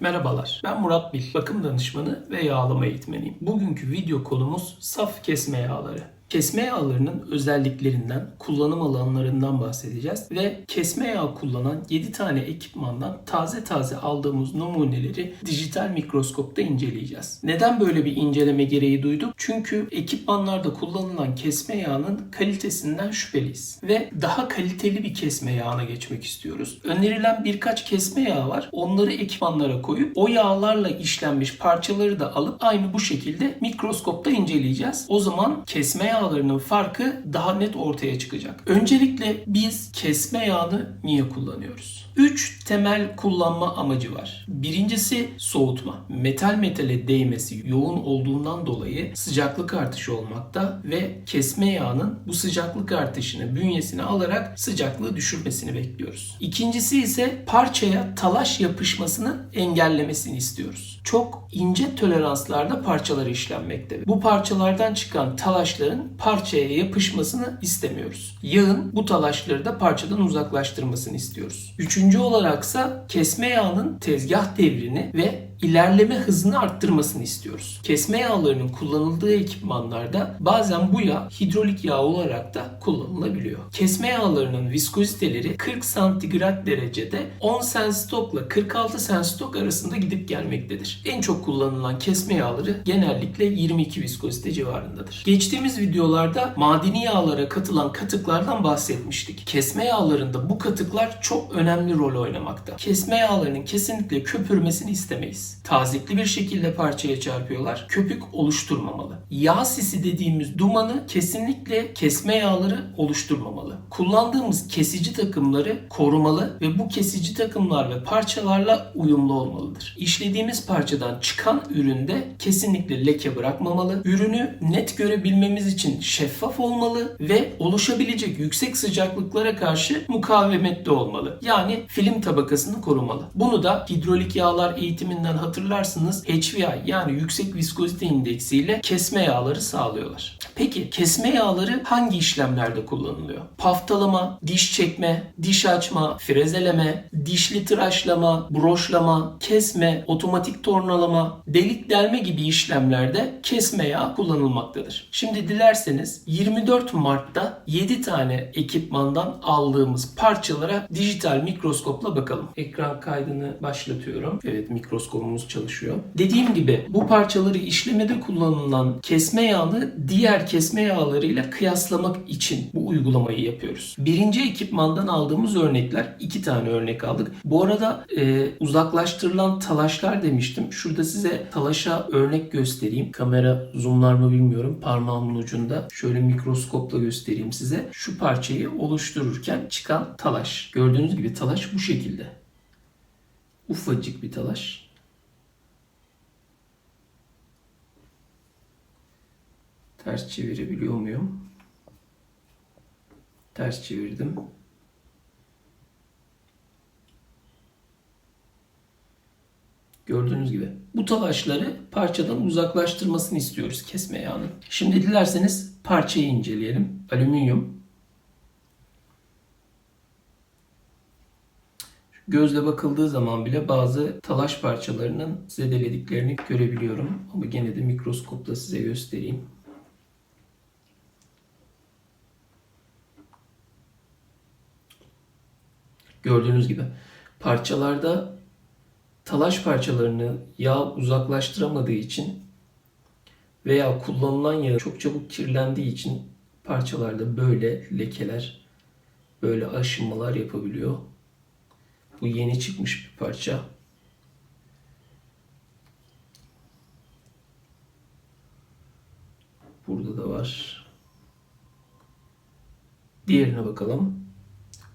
Merhabalar, ben Murat Bil, bakım danışmanı ve yağlama eğitmeniyim. Bugünkü video konumuz saf kesme yağları. Kesme yağlarının özelliklerinden, kullanım alanlarından bahsedeceğiz ve kesme yağı kullanan 7 tane ekipmandan taze taze aldığımız numuneleri dijital mikroskopta inceleyeceğiz. Neden böyle bir inceleme gereği duyduk? Çünkü ekipmanlarda kullanılan kesme yağının kalitesinden şüpheliyiz ve daha kaliteli bir kesme yağına geçmek istiyoruz. Önerilen birkaç kesme yağı var. Onları ekipmanlara koyup o yağlarla işlenmiş parçaları da alıp aynı bu şekilde mikroskopta inceleyeceğiz. O zaman kesme yağlarının farkı daha net ortaya çıkacak. Öncelikle biz kesme yağını niye kullanıyoruz? 3 temel kullanma amacı var. Birincisi soğutma. Metal metale değmesi yoğun olduğundan dolayı sıcaklık artışı olmakta ve kesme yağının bu sıcaklık artışını bünyesine alarak sıcaklığı düşürmesini bekliyoruz. İkincisi ise parçaya talaş yapışmasını engellemesini istiyoruz. Çok ince toleranslarda parçalar işlenmekte. Bu parçalardan çıkan talaşların parçaya yapışmasını istemiyoruz. Yağın bu talaşları da parçadan uzaklaştırmasını istiyoruz. Üçüncü olaraksa kesme yağının tezgah devrini ve ilerleme hızını arttırmasını istiyoruz. Kesme yağlarının kullanıldığı ekipmanlarda bazen bu yağ hidrolik yağ olarak da kullanılabiliyor. Kesme yağlarının viskoziteleri 40 santigrat derecede 10 sensitokla 46 sensitok arasında gidip gelmektedir. En çok kullanılan kesme yağları genellikle 22 viskozite civarındadır. Geçtiğimiz videolarda madeni yağlara katılan katıklardan bahsetmiştik. Kesme yağlarında bu katıklar çok önemli rol oynamakta. Kesme yağlarının kesinlikle köpürmesini istemeyiz. Tazikli bir şekilde parçaya çarpıyorlar. Köpük oluşturmamalı. Yağ sisi dediğimiz dumanı kesinlikle kesme yağları oluşturmamalı. Kullandığımız kesici takımları korumalı ve bu kesici takımlar ve parçalarla uyumlu olmalıdır. İşlediğimiz parçadan çıkan üründe kesinlikle leke bırakmamalı. Ürünü net görebilmemiz için şeffaf olmalı ve oluşabilecek yüksek sıcaklıklara karşı mukavemetli olmalı. Yani film tabakasını korumalı. Bunu da hidrolik yağlar eğitiminden hatırlarsınız HVI yani yüksek viskozite indeksiyle kesme yağları sağlıyorlar. Peki kesme yağları hangi işlemlerde kullanılıyor? Paftalama, diş çekme, diş açma, frezeleme, dişli tıraşlama, broşlama, kesme, otomatik tornalama, delik delme gibi işlemlerde kesme yağı kullanılmaktadır. Şimdi dilerseniz 24 Mart'ta 7 tane ekipmandan aldığımız parçalara dijital mikroskopla bakalım. Ekran kaydını başlatıyorum. Evet mikroskopumuz çalışıyor. Dediğim gibi bu parçaları işlemede kullanılan kesme yağını diğer kesme yağlarıyla kıyaslamak için bu uygulamayı yapıyoruz. Birinci ekipmandan aldığımız örnekler iki tane örnek aldık. Bu arada e, uzaklaştırılan talaşlar demiştim. Şurada size talaşa örnek göstereyim. Kamera zoomlar mı bilmiyorum. Parmağımın ucunda. Şöyle mikroskopla göstereyim size. Şu parçayı oluştururken çıkan talaş. Gördüğünüz gibi talaş bu şekilde. Ufacık bir talaş. Ters çevirebiliyor muyum? Ters çevirdim. Gördüğünüz gibi. Bu talaşları parçadan uzaklaştırmasını istiyoruz kesme yağının. Şimdi dilerseniz parçayı inceleyelim. Alüminyum. Gözle bakıldığı zaman bile bazı talaş parçalarının zedelediklerini görebiliyorum. Ama gene de mikroskopla size göstereyim. Gördüğünüz gibi parçalarda talaş parçalarını yağ uzaklaştıramadığı için veya kullanılan yağ çok çabuk kirlendiği için parçalarda böyle lekeler, böyle aşınmalar yapabiliyor. Bu yeni çıkmış bir parça. Burada da var. Diğerine bakalım.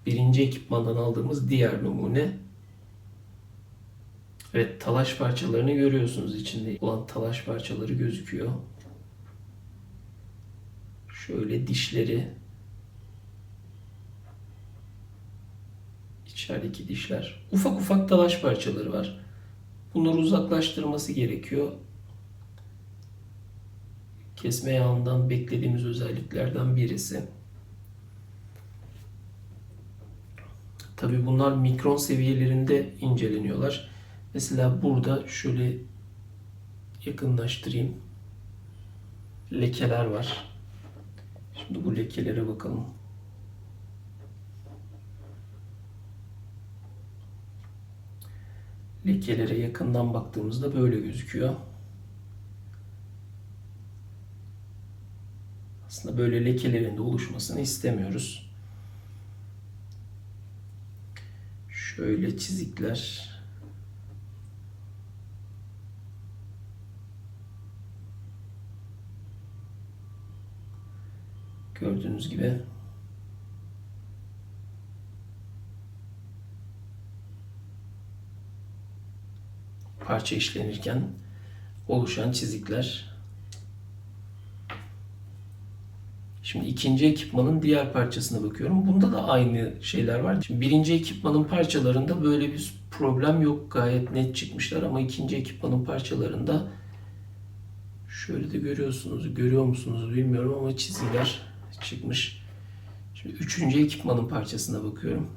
Birinci ekipmandan aldığımız diğer numune. Evet talaş parçalarını görüyorsunuz içinde olan talaş parçaları gözüküyor. Şöyle dişleri içerideki dişler. Ufak ufak talaş parçaları var. Bunları uzaklaştırması gerekiyor. Kesme yağından beklediğimiz özelliklerden birisi. Tabi bunlar mikron seviyelerinde inceleniyorlar. Mesela burada şöyle yakınlaştırayım. Lekeler var. Şimdi bu lekelere bakalım. Lekelere yakından baktığımızda böyle gözüküyor. Aslında böyle lekelerin de oluşmasını istemiyoruz. Şöyle çizikler. Gördüğünüz gibi parça işlenirken oluşan çizikler. Şimdi ikinci ekipmanın diğer parçasına bakıyorum. Bunda da aynı şeyler var. Şimdi birinci ekipmanın parçalarında böyle bir problem yok. Gayet net çıkmışlar ama ikinci ekipmanın parçalarında şöyle de görüyorsunuz. Görüyor musunuz bilmiyorum ama çizgiler çıkmış. Şimdi üçüncü ekipmanın parçasına bakıyorum.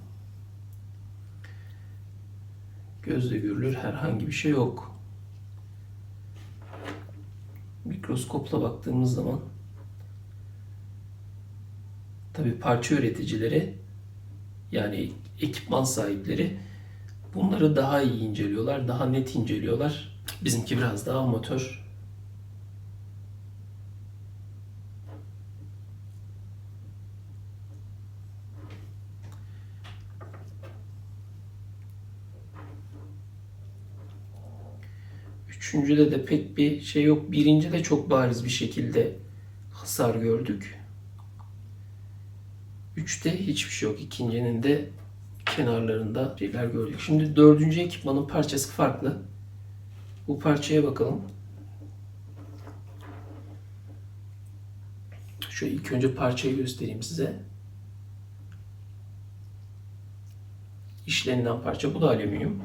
Gözle görülür herhangi bir şey yok. Mikroskopla baktığımız zaman tabi parça üreticileri yani ekipman sahipleri bunları daha iyi inceliyorlar, daha net inceliyorlar. Bizimki biraz daha amatör. Üçüncüde de pek bir şey yok. Birinci de çok bariz bir şekilde hasar gördük. Üçte hiçbir şey yok. İkincinin de kenarlarında şeyler gördük. Şimdi dördüncü ekipmanın parçası farklı. Bu parçaya bakalım. Şu ilk önce parçayı göstereyim size. İşlenilen parça bu da alüminyum.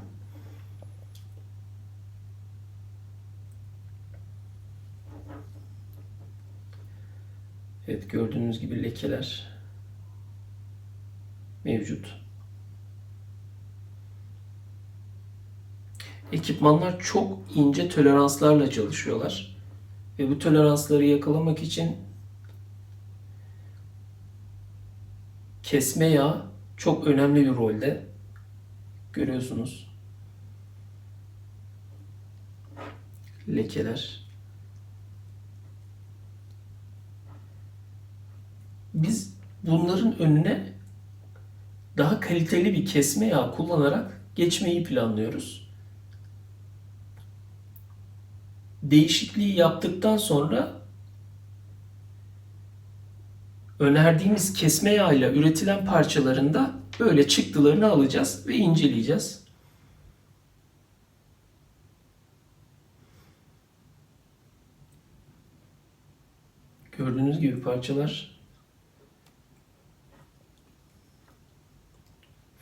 Evet gördüğünüz gibi lekeler mevcut. Ekipmanlar çok ince toleranslarla çalışıyorlar. Ve bu toleransları yakalamak için kesme yağ çok önemli bir rolde. Görüyorsunuz. Lekeler. Biz bunların önüne daha kaliteli bir kesme yağ kullanarak geçmeyi planlıyoruz. Değişikliği yaptıktan sonra önerdiğimiz kesme yağıyla üretilen parçalarında böyle çıktılarını alacağız ve inceleyeceğiz. Gördüğünüz gibi parçalar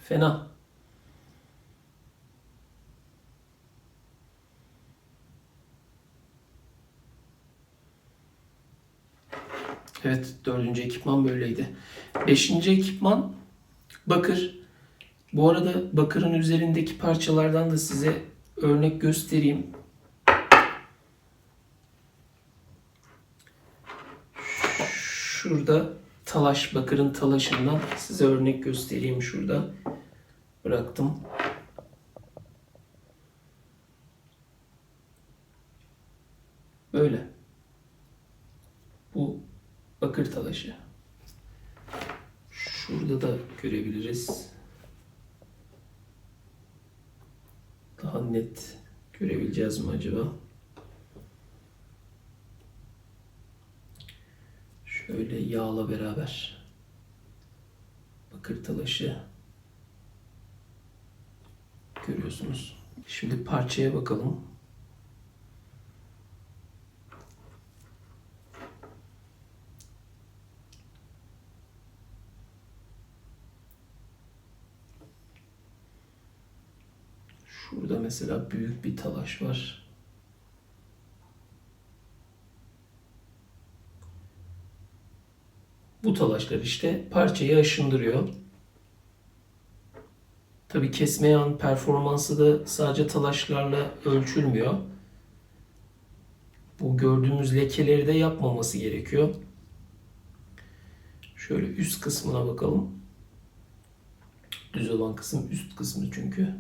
fena. Evet, dördüncü ekipman böyleydi. Beşinci ekipman bakır. Bu arada bakırın üzerindeki parçalardan da size örnek göstereyim. Şurada talaş, bakırın talaşından size örnek göstereyim şurada. Bıraktım. Böyle. Bu bakır talaşı. Şurada da görebiliriz. Daha net görebileceğiz mi acaba? Şöyle yağla beraber bakır talaşı görüyorsunuz. Şimdi parçaya bakalım. Şurada mesela büyük bir talaş var. Bu talaşlar işte parçayı aşındırıyor. Tabi kesme yağın performansı da sadece talaşlarla ölçülmüyor. Bu gördüğümüz lekeleri de yapmaması gerekiyor. Şöyle üst kısmına bakalım. Düz olan kısım üst kısmı çünkü.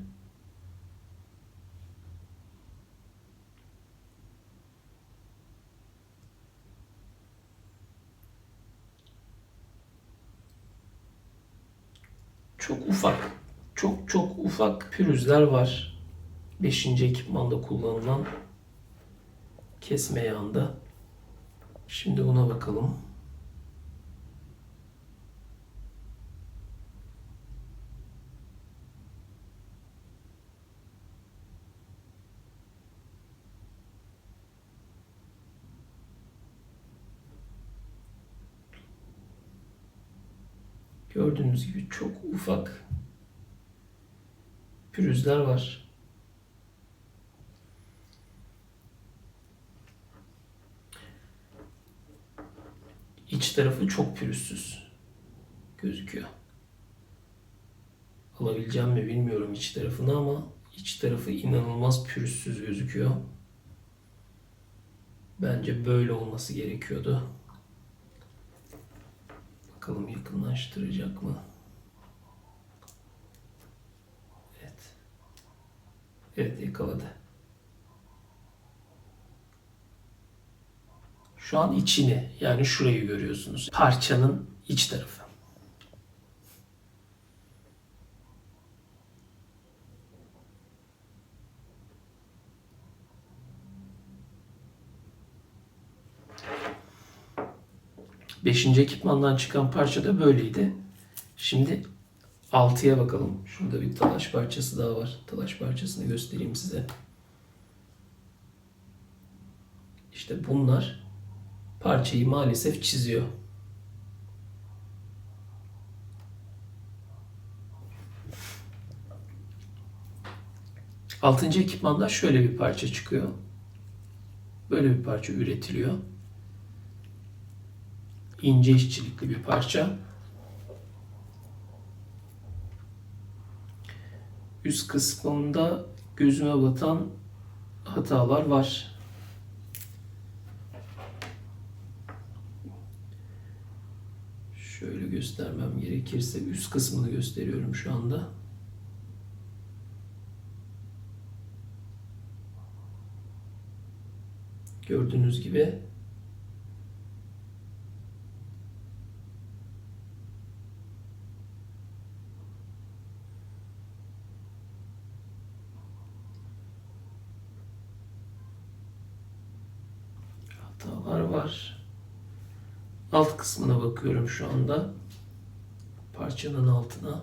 Çok ufak, çok çok ufak pürüzler var. 5. ekipmanda kullanılan kesme yağında. Şimdi buna bakalım. Gördüğünüz gibi çok ufak pürüzler var. İç tarafı çok pürüzsüz gözüküyor. Alabileceğim mi bilmiyorum iç tarafını ama iç tarafı inanılmaz pürüzsüz gözüküyor. Bence böyle olması gerekiyordu. Bakalım yakınlaştıracak mı? Evet yakaladı. Şu an içini yani şurayı görüyorsunuz. Parçanın iç tarafı. Beşinci ekipmandan çıkan parça da böyleydi. Şimdi altıya bakalım. Şurada bir talaş parçası daha var. Talaş parçasını göstereyim size. İşte bunlar parçayı maalesef çiziyor. Altıncı ekipmanda şöyle bir parça çıkıyor. Böyle bir parça üretiliyor. İnce işçilikli bir parça. Üst kısmında gözüme batan hatalar var. Şöyle göstermem gerekirse üst kısmını gösteriyorum şu anda. Gördüğünüz gibi hatalar var. Alt kısmına bakıyorum şu anda. Parçanın altına.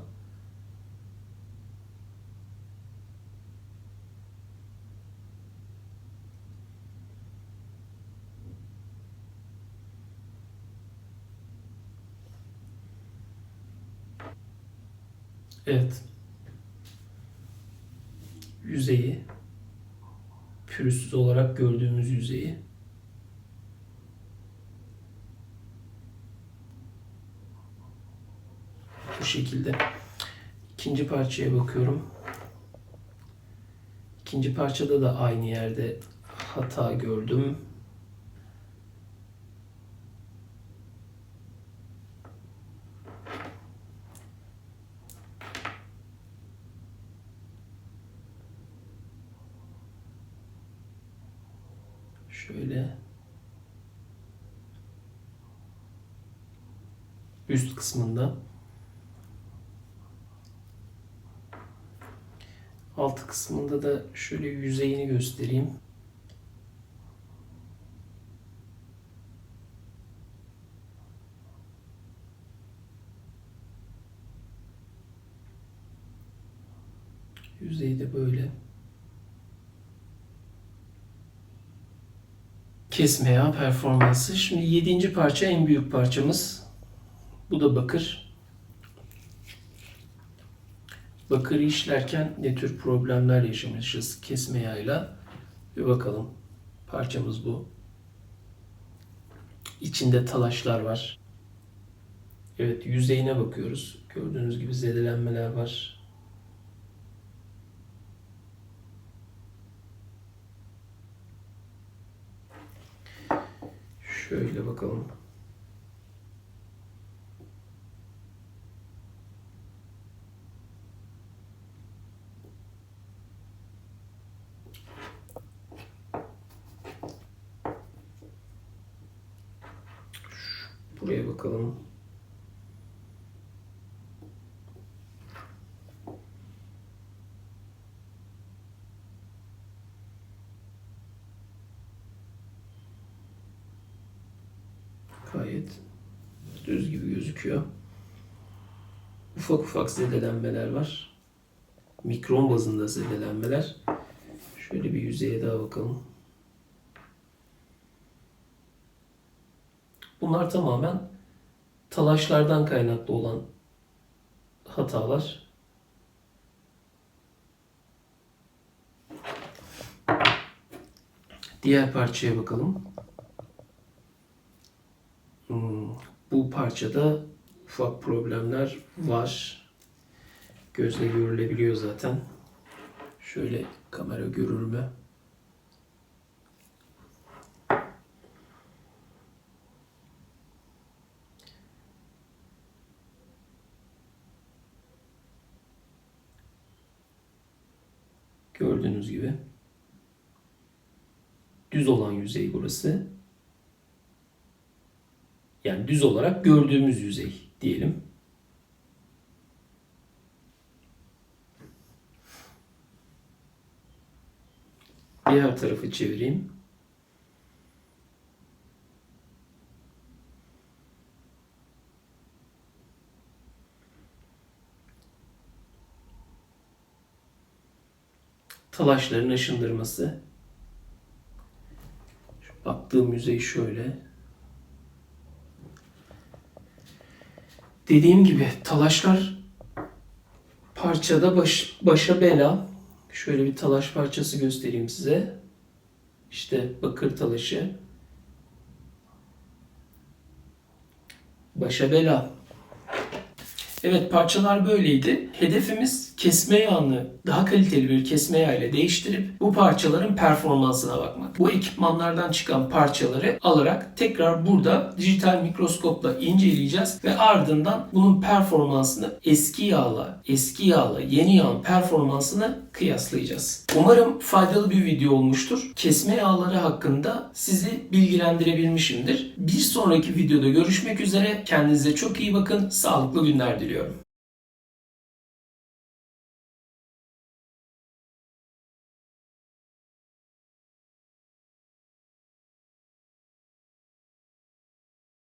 Evet. Yüzeyi pürüzsüz olarak gördüğümüz yüzeyi bu şekilde. İkinci parçaya bakıyorum. İkinci parçada da aynı yerde hata gördüm. Şöyle üst kısmında alt kısmında da şöyle yüzeyini göstereyim. Yüzeyi de böyle. Kesme yağı performansı. Şimdi yedinci parça en büyük parçamız. Bu da bakır. Bakırı işlerken ne tür problemler yaşamışız kesme yağıyla bir bakalım. Parçamız bu. İçinde talaşlar var. Evet yüzeyine bakıyoruz. Gördüğünüz gibi zedelenmeler var. Şöyle bakalım. Buraya bakalım. Gayet düz gibi gözüküyor. Ufak ufak zedelenmeler var. Mikron bazında zedelenmeler. Şöyle bir yüzeye daha bakalım. Bunlar tamamen talaşlardan kaynaklı olan hatalar. Diğer parçaya bakalım. Hmm, bu parçada ufak problemler var. Gözle görülebiliyor zaten. Şöyle kamera görür mü? Gördüğünüz gibi. Düz olan yüzey burası. Yani düz olarak gördüğümüz yüzey diyelim. Diğer tarafı çevireyim. Talaşların aşındırması. Şu baktığım yüzey şöyle. Dediğim gibi talaşlar parçada baş, başa bela. Şöyle bir talaş parçası göstereyim size. İşte bakır talaşı. Başa bela. Evet parçalar böyleydi. Hedefimiz kesme yağını daha kaliteli bir kesme yağı ile değiştirip bu parçaların performansına bakmak. Bu ekipmanlardan çıkan parçaları alarak tekrar burada dijital mikroskopla inceleyeceğiz ve ardından bunun performansını eski yağla, eski yağla yeni yağın performansını kıyaslayacağız. Umarım faydalı bir video olmuştur. Kesme yağları hakkında sizi bilgilendirebilmişimdir. Bir sonraki videoda görüşmek üzere. Kendinize çok iyi bakın. Sağlıklı günler diliyorum.